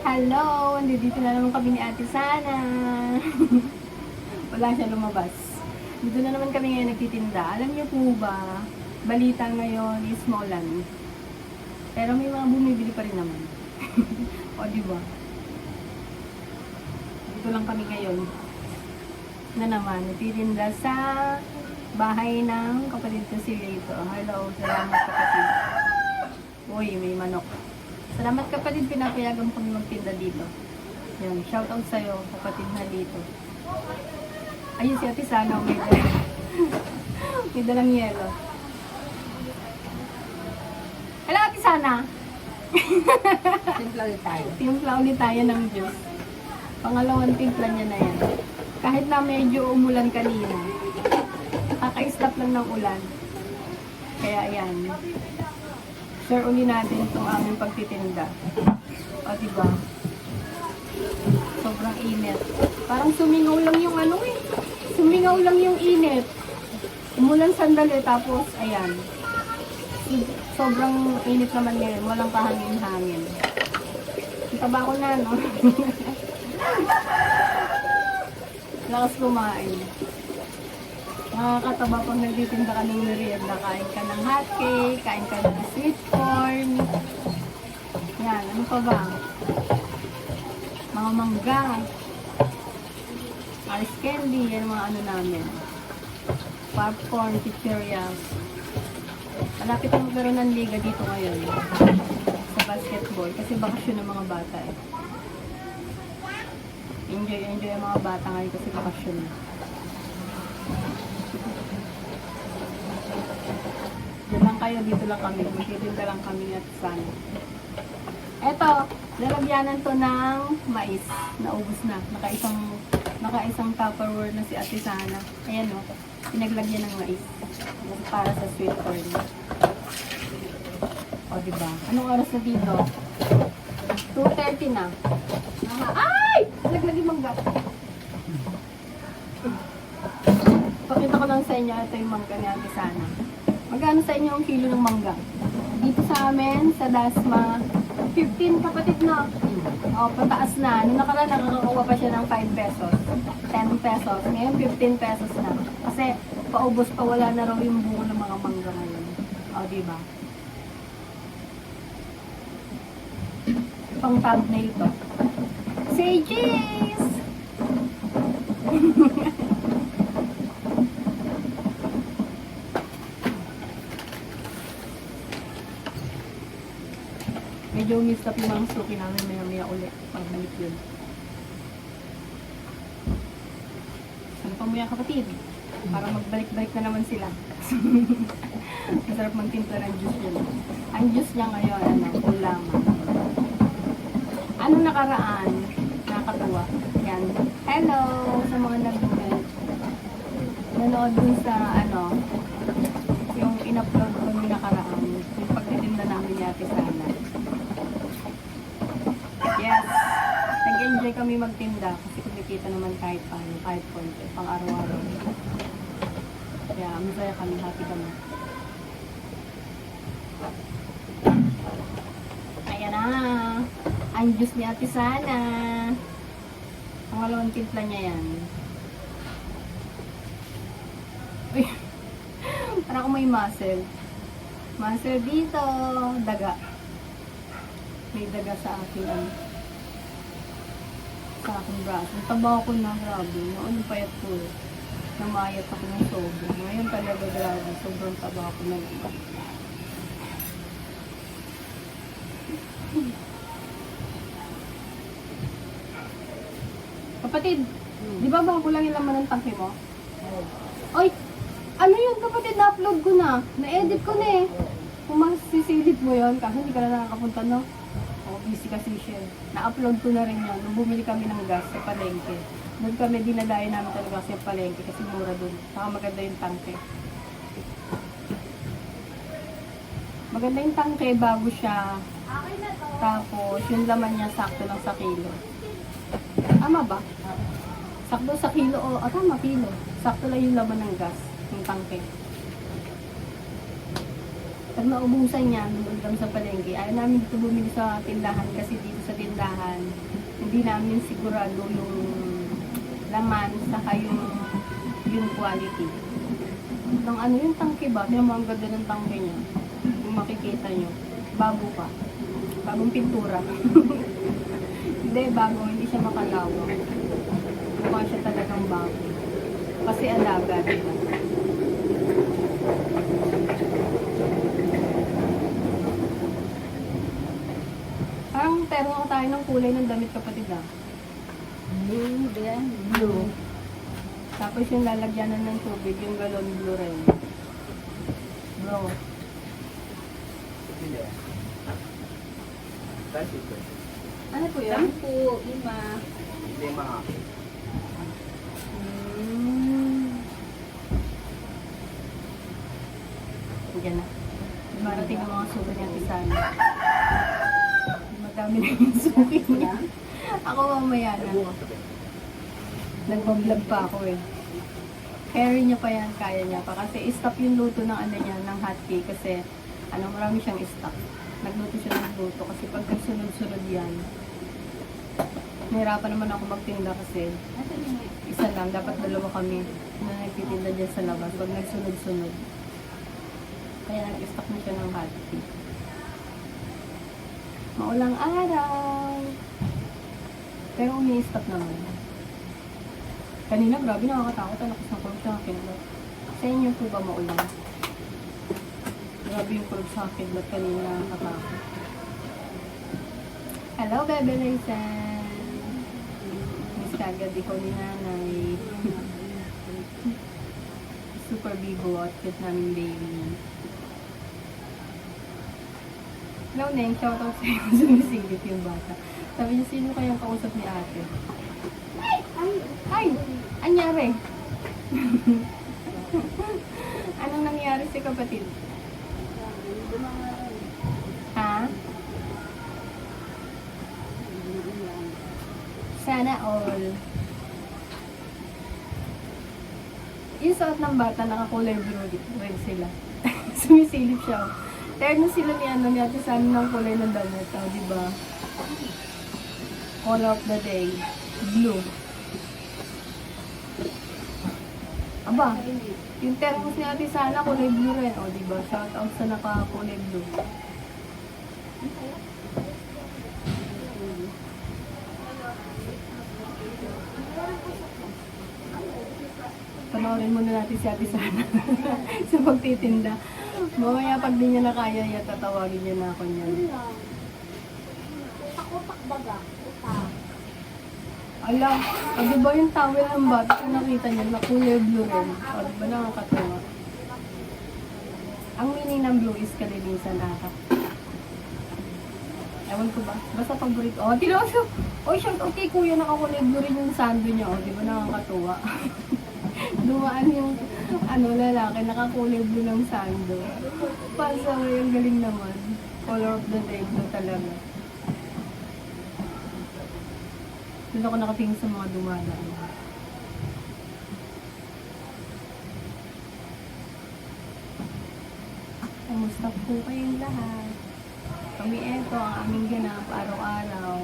Hello! Nandito na naman kami ni Ate Sana. Wala siya lumabas. Dito na naman kami ngayon nagtitinda. Alam niyo po ba, balita ngayon is maulan. Pero may mga bumibili pa rin naman. o, di ba? Dito lang kami ngayon. Na naman, nagtitinda sa bahay ng kapatid ko si Rito. Hello, salamat kapatid. Uy, may manok. Salamat kapatid, pinapayagan kami magtinda dito. Yan, shoutout sa'yo, kapatid na dito. Ayun si Ate Sana, may dala. may dalang yelo. Hello, Ate Sana! Simple ulit tayo. Timpla ulit tayo ng juice. Pangalawang timpla niya na yan. Kahit na medyo umulan kanina, kaka-stop lang ng ulan. Kaya ayan. Share uli natin itong aming pagtitinda. O, diba? Sobrang init. Parang sumingaw lang yung ano eh. Sumingaw lang yung init. Umulan sandali tapos, ayan. Sobrang init naman ngayon. Walang kahangin-hangin. Ang taba ko na, no? Lakas kumain. Nakakataba pag nagtitinda ka ng merienda. Kain ka ng hot kain ka ng sweet corn. Yan, ano pa ba? Mga mangga. Ice candy, yan ang mga ano namin. Popcorn, chicherias. Malapit na magkaroon ng liga dito ngayon. Sa basketball. Kasi bakasyon ng mga bata eh. Enjoy, enjoy ang mga bata ngayon kasi bakasyon na. Kayo, dito lang kami. Magtitinda lang kami at sana. Eto, lalagyanan to ng mais. Naubos na. Nakaisang, nakaisang tupperware na si Ate Sana. Ayan o. Pinaglagyan ng mais. Para sa sweet corn. O, diba? Anong oras na dito? 2.30 na. Aha. Ay! Nalaglag yung mangga. Pakita ko lang sa inyo, ito yung mangga ni Ate Sana. Magkano sa inyo ang kilo ng mangga? Dito sa amin, sa Dasma, 15 kapatid na. O, pataas na. Nung nakaraan, nakakakuha pa siya ng 5 pesos. 10 pesos. Ngayon, 15 pesos na. Kasi, paubos pa, wala na raw yung bunga ng mga mangga ngayon. O, diba? Pang thumbnail to. Say cheese! Medyo miss up yung mga suki namin maya maya ulit. Pagbalik yun. Ano pa yan kapatid? Para magbalik-balik na naman sila. Masarap magtimpla ng juice yun. Ang juice niya ngayon, ano, ulam. Ano nakaraan? Nakakatuwa. Yan. Hello sa mga nag-comment. Nanood dun sa, ano, yung in-upload ko nung nakaraan. Yung pagtitinda namin ni Ate Sana. Yes. Nag-enjoy kami magtinda kasi kumikita naman kahit paano, kahit konti, pang araw-araw. Kaya masaya kami, happy kami. Ayan na. Ang juice ni Ate Sana. Pangalawang timpla niya yan. Uy. Parang ako may muscle. Muscle dito. Daga. May daga sa akin. Ano, sa aking braso. Taba ko na, grabe. Noon payat ko. Namayat ako ng sobra. Ngayon talaga, grabe. Sobrang taba ko na. Kapatid, di ba bago lang yung laman ng tangke mo? Oy, ano yun kapatid, na-upload ko na. Na-edit ko na eh. Kung masisilip mo yun, kasi hindi ka na nakakapunta, no? O, busy kasi siya. Na-upload ko na rin yun. Nung bumili kami ng gas sa palengke. Doon kami dinadayo namin talaga sa palengke kasi mura doon. Saka maganda yung tangke. Maganda yung tangke bago siya. Tapos, yung laman niya sakto lang sa kilo. Tama ba? Sakto sa kilo o, ah, tama, kilo. Sakto lang yung laman ng gas, yung tangke. Pag naubusan niya, kami sa palengke, ayaw namin dito bumili sa tindahan kasi dito sa tindahan. Hindi namin sigurado yung laman saka yung yung quality. Ng ano yung tangke ba? Tingnan mo ang ganda ng tangke niya. Kung makikita nyo. Bago pa. Bagong pintura. hindi, bago. Hindi siya makalawa. Mukha siya talagang bago. Kasi alaga, diba? Parang pero ako tayo ng kulay ng damit kapatid ah. Blue din. Blue. Tapos yung lalagyanan ng tubig, yung galon blue rin. It. Ano po yun? Sampu, lima. Lima. Mm. Yan na. Marating ang mga suki niya Tisana. Madami na yung suki niya. Ako mamaya na. Nagbablog pa ako eh. Carry niya pa yan, kaya niya pa. Kasi stop yung luto ng ano niya, ng hot cake. Kasi ano, marami siyang stock. Nagluto siya ng luto. Kasi pag sunod-sunod yan, nahirapan naman ako magtinda kasi isa lang, dapat dalawa kami na nagtitinda dyan sa labas. Pag nagsunod-sunod. Kaya nag-stock na siya ng hot cake. Maulang araw. Pero umi-stop naman. Kanina, grabe nakakatakot. Ang lakas ng kulog sa akin. Sa inyo po ba maulan? Grabe yung kulog sa akin. Ba't kanina nakakatakot? Hello, Bebe Raisin! Miss kagad ikaw ni nanay. Super bigo outfit namin baby. Hello, Neng. Shoutout sa'yo. Sumisigit yung bata. Sabi niya, sino kayang kausap ni ate? Ay! Anyari? Anong nangyari si kapatid? Ha? Sana all. Yung suot ng bata, nakakulay blue red sila. Sumisilip siya. Oh. Terno sila ni ano, ni ate sana ng kulay ng damit. Oh, di ba? Color of the day. Blue. Aba, yung termos ni ate sana kulay blue rin. O, di ba? Shout out sa naka-kulay blue. Panoorin muna natin si ate sana sa pagtitinda. Mamaya pag di niya na kaya, ya, tatawagin niya na ako niyan. Takotak baga. Utak. Ala, o di ba yung towel ng bata kung nakita niyo na kulay blue rin? O di ba nakakatawa? Ang meaning ng blue is kalinisan ata. Ewan ko ba? Basta paborito. Oh, tinoso! Oh, shout out kay kuya nakakulay blue rin yung sando niya. O, di ba nakakatuwa? Dumaan yung ano lalaki, nakakulay blue ng sando. Pasaway, ang galing naman. Color of the day blue talaga. Doon ako nakatingin sa mga dumadaan. Kamusta po kayong lahat? Kami eto, ang aming ganap araw-araw.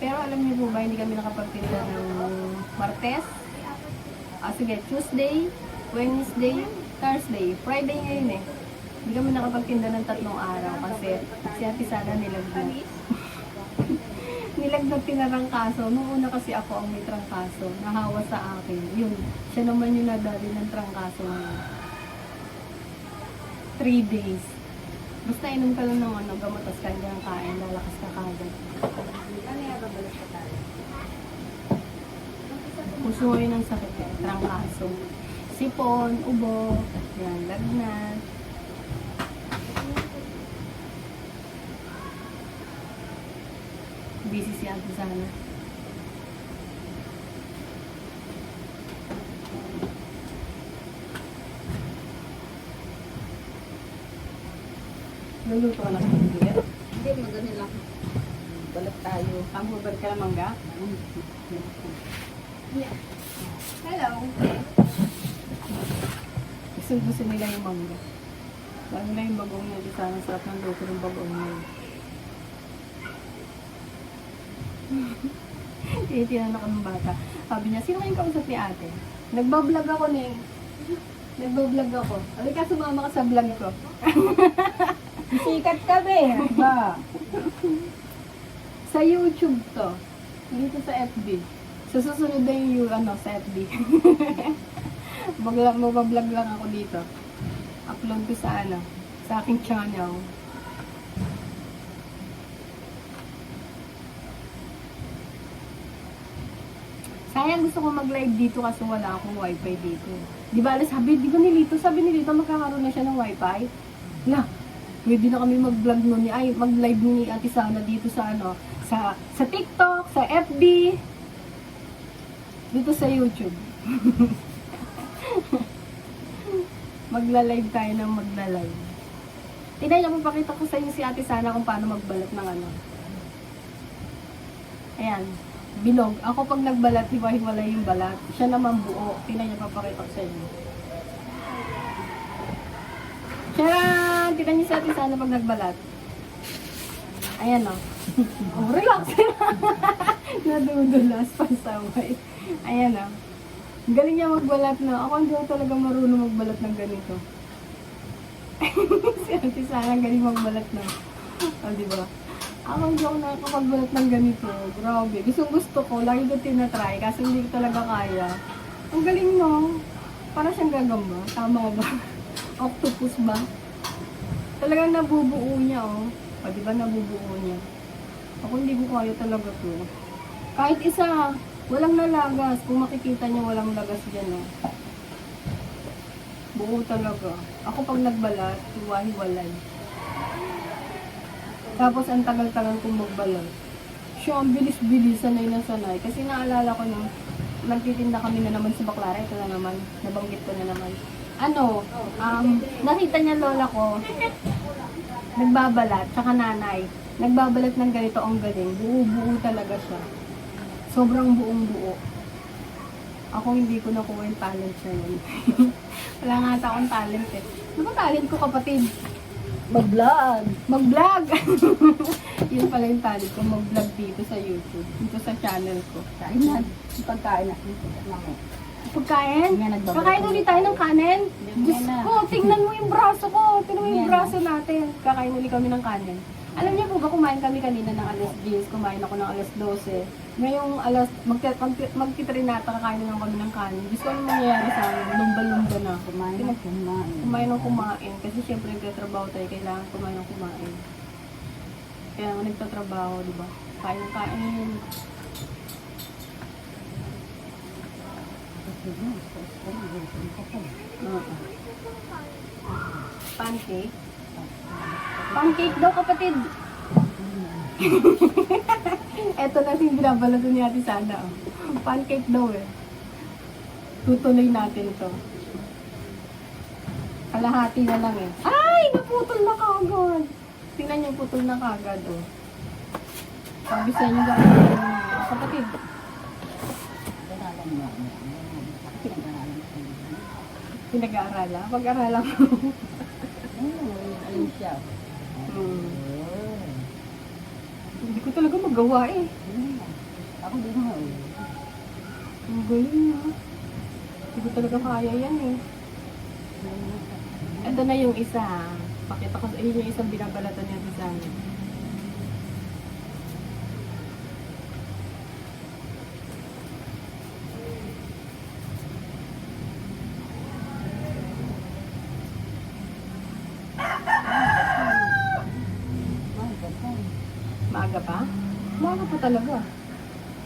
Pero alam niyo po ba, hindi kami nakapagtinda ng Martes? Ah, sige, Tuesday, Wednesday, Thursday, Friday ngayon eh. Hindi kami nakapagtinda ng tatlong araw kasi si Ate Sana nilagnat. nilagnat tinarangkaso. Nung una kasi ako ang may trangkaso. Nahawa sa akin. Yun. Siya naman yung nadali ng trangkaso ngayon. Three days. Basta inom ka lang ng ano, gamot tas kanya ang kain, lalakas ka kagad. Ano yung babalik ka tayo? Puso ngayon ang sakit eh, trangkaso. Sipon, ubo, yan, lagnat. Busy si Ate sana. Luluto ka na sa hindi. Hindi, magano lang. Balik tayo. Ang hubad ka ng mangga? Yeah. Hello. Gusto gusto nila yung mangga. Lalo na yung bagong nila. Sana sarap ng luto ng bagong nila. Eh, tinanong ako ng bata. Sabi niya, sino kayong kausap ni ate? Nagbablog ako ni. Nagbablog ako. Alay ka, sumama ka sa vlog ko. Sikat ka be. Ba? Sa YouTube to. Dito sa FB. Sa susunod na yung ano, sa FB. Bagla, mabablog lang ako dito. Upload ko sa ano, sa aking channel. Sayang gusto ko mag-live dito kasi wala akong wifi dito. Di ba, alas sabi, di ba ni Lito, sabi ni Lito, magkakaroon na siya ng wifi. La, pwede na kami mag-vlog nun ni, ay, mag-live ni Ate Sana dito sa ano, sa, sa TikTok, sa FB, dito sa YouTube. magla-live tayo ng magla-live. Tingnan niyo, papakita ko sa inyo si Ate Sana kung paano magbalat ng ano. Ayan, bilog. Ako pag nagbalat, hiwa-hiwalay yung balat. Siya naman buo. Tingnan niyo, papakita ko sa inyo. Charan! Tingnan niyo si Ate Sana pag nagbalat. Ayan o. Oh. relax Nadudulas pa sa way. Ayan o. Ang Galing niya magbalat na. Ako hindi ako talaga marunong magbalat ng ganito. si Ate Sana galing magbalat na. O, di ba? Ako hindi ako nakakapagbalat ng ganito. Grabe. Gusto gusto ko. Lagi ko tinatry. Kasi hindi ko talaga kaya. Ang galing no. Para siyang gagamba. Tama ba? Octopus ba? Talagang nabubuo niya oh. O, di ba nabubuo niya? Ako hindi ko kaya talaga to. Kahit isa, walang nalagas. Kung makikita niyo, walang lagas dyan oh. Buo talaga. Ako pag nagbalat, hiwa-hiwalay. Tapos ang tagal-tagal kong magbalat. Siya, ang bilis-bilis, sanay na sanay. Kasi naalala ko nung nagtitinda kami na naman sa Baclara. Ito na naman, nabanggit ko na naman. Ano, um, nakita niya lola ko, nagbabalat, tsaka nanay. Nagbabalat ng ganito ang galing. Buo-buo talaga siya. Sobrang buong buo. Ako hindi ko nakuha yung talent siya nun. Wala nga ata akong talent eh. Ano ba talent ko kapatid? Mag-vlog. Mag-vlog! Yun pala yung talent ko, mag-vlog dito sa YouTube. Dito sa channel ko. Kain na. Pagkain na. Pagkain? Kakain ulit tayo ng kanin? Diyos ko, tingnan mo yung braso ko. Tingnan mo yung braso natin. Kakain ulit kami ng kanin. Alam niyo po ba, kumain kami kanina ng alas 10, kumain ako ng alas 12. Ngayong alas, magti, magti, magtitrinata kakain lang kami ng kanin. Diyos ko ano nangyayari sa amin, lumba-lumba na. Kumain na. Kumain. Kumain ng kumain. Kasi syempre nagtatrabaho tayo, kailangan kumain ng kumain. Kaya nga nagtatrabaho, di ba? Kain ng kain. Oo. Pancake. Pancake daw kapatid. Eto na yung binabalato ni Ate Sana. oh. Pancake daw eh. Tutuloy natin to. Kalahati na lang eh. Ay! Naputol na kagad. Tingnan niyo, putol na kagad oh. Sabi sa inyo gagawin niyo. Kapatid, pinag-aaralan. Pag-aralan mo. Ayun siya. Hmm. Hindi ko talaga magawa eh. Ako din nga. eh. Ang galing na. Hindi ko talaga kaya yan eh. Ito na yung isa. Pakita ko sa inyo yung isang binabalatan niya sa amin. Ay, ganda. Maaga pa? Maaga pa talaga.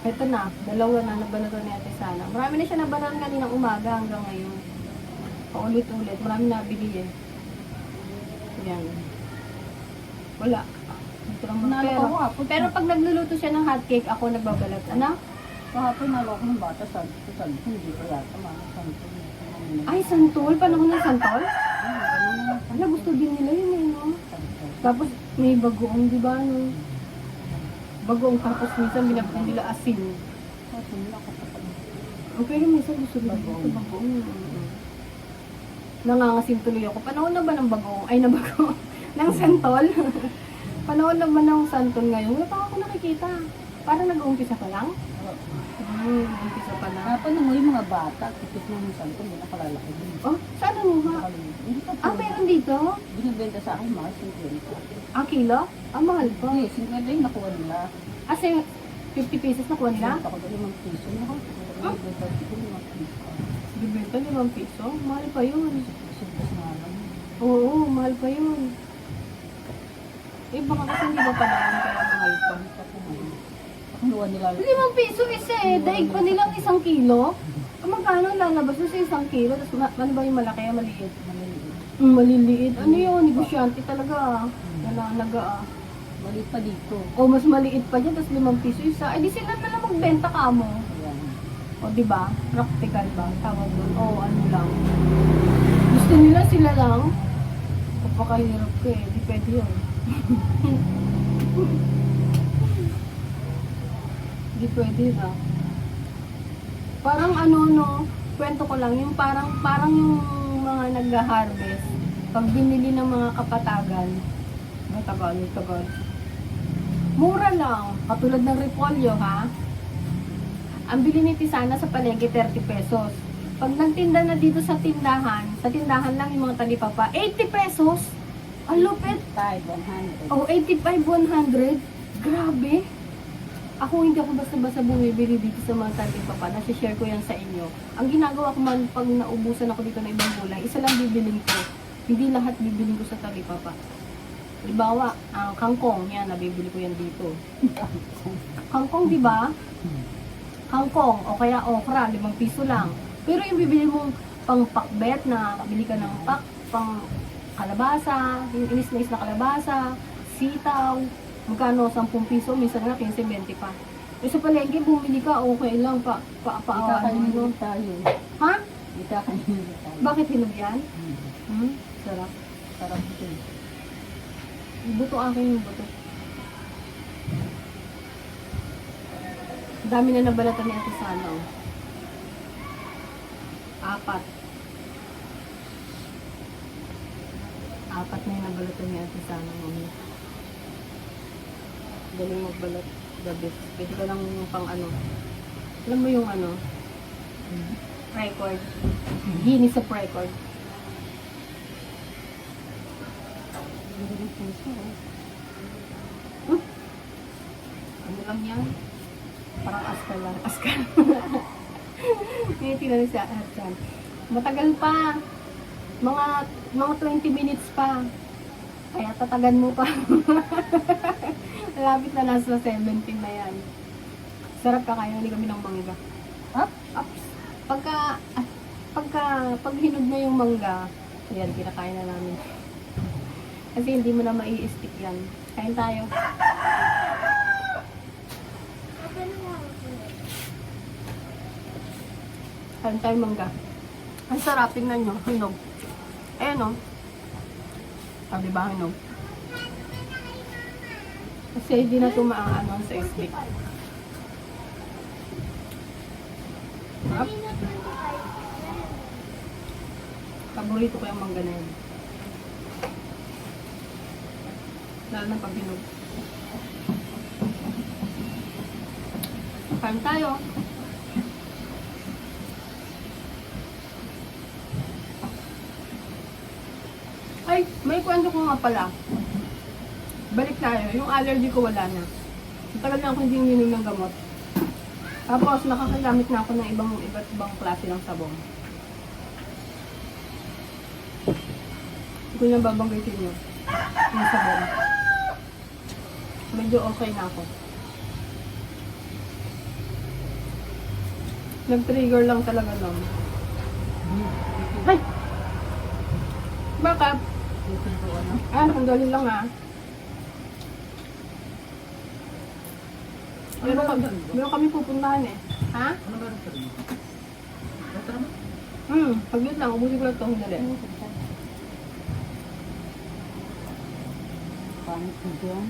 Ito na, dalawa na nabalatan ni Ate Sana. Marami na siya nabalatan kaninang umaga hanggang ngayon. Paulit-ulit. Marami nabili eh. Yan. Wala. Dito lang pero, ko ako hapon. pero pag nagluluto siya ng hotcake, ako nagbabalat. Ano? Kahapon nalo ko ng bata sa sa hindi ko yata mga santo. Ay, santol. Panahon ng santol? Ano, gusto din nila yun eh, no? Tapos may bagoong, di ba, no? Bagoong tapos minsan binabang nila asin. Okay, minsan gusto nila bagoong. bagoong. Nangangasim tuloy ako. Panahon na ba ng bagoong? Ay, na bagoong. ng santol? Panahon na ba ng santol ngayon? Wala pa ako nakikita. Parang nag-uumpisa pa lang? Hmm, nag-uumpisa pa lang. Napano mo yung mga bata, tipit na yung salto, hindi nakalalaki din. Oh, saan. Hindi pa Ah, meron dito? Binibenta sa akin, mga 50. Ah, kilo? Ah, mahal pa. Hindi, 50 yung nakuha nila. Kasi 50 pesos nakuha nila? Binenta ko dali ng piso. Naku, binibenta ko limang piso. Bibenta limang piso? Mahal pa yun. Oo, mahal pa yun. Eh, baka kasi hindi ba pala yun kaya mahal pa? Kinuha nila. Limang piso isa eh. Daig pa nilang isang kilo. Ah, Magkano lalabas doon sa isang kilo? Tapos ma- ano ba yung malaki, maliit? Maliliit. Mm, maliliit. Ano yun? Negosyante talaga ah. Nananaga ah. Maliit pa dito. O mas maliit pa dyan, tapos limang piso isa. Eh di sila na lang magbenta ka mo. Ayan. O di ba? Practical ba? Tawag doon. O ano lang. Gusto nila sila lang. Kapakahirap ka eh. Di pwede yun. Di pwede na. Parang ano no, kwento ko lang, yung parang, parang yung mga nag-harvest, pag binili ng mga kapatagan, matagal, tagal. Mura lang, katulad ng repolyo ha. Ang bili ni Tisana sa palengke 30 pesos. Pag nagtinda na dito sa tindahan, sa tindahan lang yung mga talipapa, 80 pesos. Ang lupit. 5, 100. Oh, 85, 100. Grabe. Ako hindi ako basta-basta bumibili dito sa mga talipapa. Nasi-share ko yan sa inyo. Ang ginagawa ko man pag naubusan ako dito ng ibang gulay, isa lang bibiling ko. Hindi lahat bibiling ko sa talipapa. Halimbawa, ang kangkong, yan, nabibili ko yan dito. Kangkong, di ba? Kangkong, o kaya okra, limang piso lang. Pero yung bibili mong pang pakbet na bili ka ng pak, pang kalabasa, yung inis na kalabasa, sitaw, magkano, 10 piso, minsan nga 15, 20 pa. Eh sa palengke, bumili ka, okay lang, pa, pa, pa, ano, Ikakainin tayo. Ha? Ikakainin tayo. Bakit hinog yan? Hmm. Hmm? Sarap. Sarap ito. Buto akin yung buto. Dami na nabalatan ni Ate Sana, oh. Apat. Apat na yung nabalatan ni Ate Sana, oh. Galing magbalat. Best. Pwede ka lang pang ano. Alam mo yung ano? Record. Guinness of record. Hindi rin piso. oh. Hmm? Ano lang yan? Parang askar lang. Askar. Tinitingnan niya sa Archan. Matagal pa. Mga mga 20 minutes pa. Kaya tatagan mo pa. Malapit na nasa 17 na yan. Sarap ka kaya hindi kami ng mangga. Up? Ups. Pagka, ah, pagka, pag hinog na yung mangga, ayan, kinakain na namin. Kasi hindi mo na mai-stick yan. Kain tayo. Kain tayo mangga. Ang sarap, tingnan nyo, hinog. Ayan o. Ah, di ba hinog? Kasi hindi na tumaano sa stick. Sarap. Paborito ko yung mangga na yun. Lalo na pag hinog. Tayo. Ay, may kwento ko nga pala. Balik tayo. Yung allergy ko wala na. Tagal na ako hindi uminom ng gamot. Tapos nakakagamit na ako ng ibang iba't ibang klase ng sabong. Hindi ko na babanggitin yun. Yung sabong. Medyo okay na ako. Nag-trigger lang talaga lang. Ay! Ano. Ah, sandali lang ah. Meron kami, meron kami pupuntahan eh. Ha? Ano ba rin rin? Hmm, paglit lang. Ubusin ko lang ito. Sandali. Pangit ko dyan.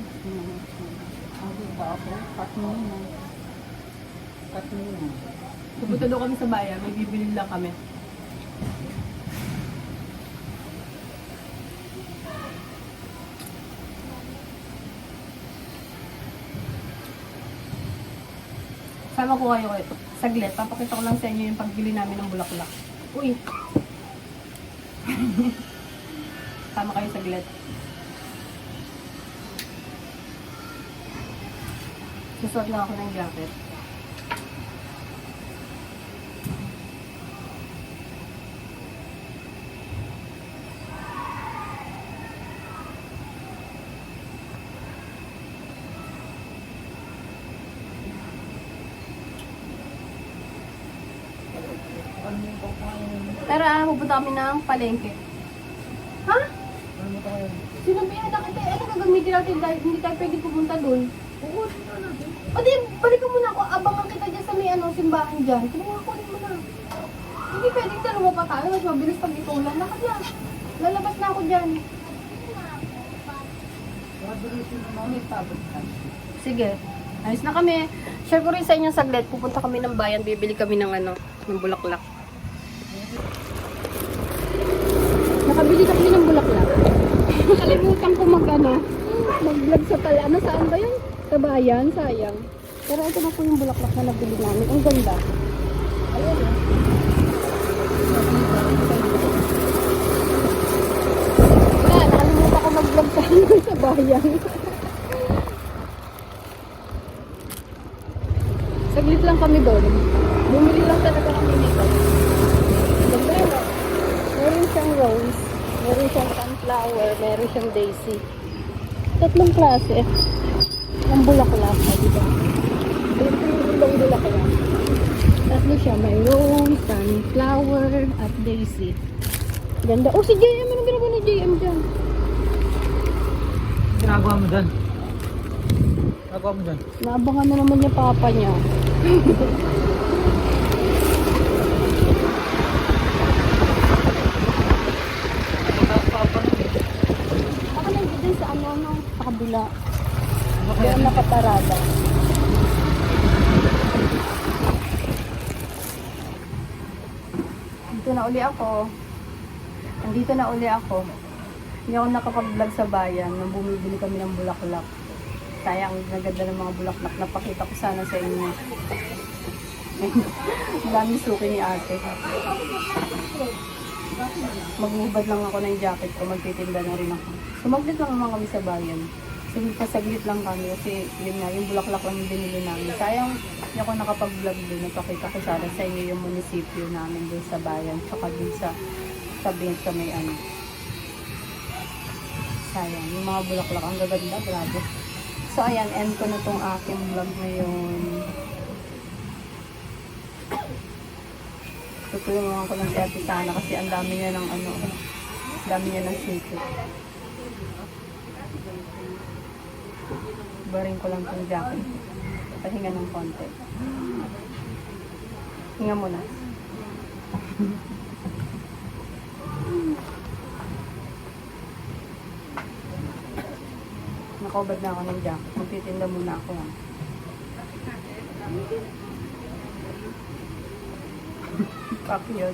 Ang ba ako? Mo na. Mo na. Pupunta daw kami sa bayan. May bibili lang kami. Sama ko kayo kayo. Saglit, papakita ko lang sa inyo yung pagbili namin ng bulaklak. Uy! Sama kayo saglit. Susuot lang ako ng jacket. Tara, pupunta kami ng palengke. Ha? Sinabihan na kita, ano gagamitin natin dahil hindi tayo pwede pupunta doon. O di, balikan mo na ako. Abangan kita dyan sa may ano, simbahan dyan. Kumuha ko mo na. Hindi pwedeng dalawa pa tayo. Mas mabilis pag itulan. Lakad na. Lalabas na ako dyan. Sige. Ayos na kami. Share ko rin sa inyo saglit. Pupunta kami ng bayan. Bibili kami ng ano, ng bulaklak. Nakabili kami ng bulaklak. Nakalimutan ko mag ano, mag-vlog sa pala. Ano, saan ba yun? Sa bayan, sayang. Pero ito na po yung bulaklak na nabili namin. Ang ganda. Ayun eh. Wala, nakalimutan ko mag-vlog ano, sa bayan. Saglit lang kami doon. Bumili lang talaga kami nito. Ganda yun. Meron siyang rose, meron siyang sunflower, meron siyang daisy. Tatlong klase ng bulaklak, ah, di ba? Ito yung ibang bulaklak. Tatlo siya, may rose, sunflower, at daisy. Ganda. Oh, si JM, ano ginagawa ni JM dyan? ginagawa mo dyan? Ginagawa mo dyan? Naabangan na naman niya papa niya. Ako nandiyan sa ano, no, sa kabila. Doon nakaparada. Dito na uli ako. Nandito na uli ako. Hindi ako nakapag-vlog sa bayan nung bumibili kami ng bulaklak. Sayang, naganda ng mga bulaklak. Napakita ko sana sa inyo. Ang daming suki ni ate. Maghubad lang ako ng jacket ko, magtitinda na rin ako. Sumaglit lang naman kami sa bayan. Saglit pa saglit lang kami kasi yun nga, yung bulaklak lang yung binili namin. Sayang, hindi ako nakapag-vlog doon. Napakita ko sana sa inyo yung munisipyo namin doon sa bayan. Tsaka doon sa sabihin sa may ano. Sayang, yung mga bulaklak ang gaganda, grabe. So ayan, end ko na tong aking vlog ngayon. Tutulungan ko ng ate sana kasi ang dami niya ng ano, dami niya ng secret. Baring ko lang tong jacket. Pahinga ng konti. Hinga muna. Nakaubad na ako ng jacket. Magtitinda muna ako. ah. Fuck yun.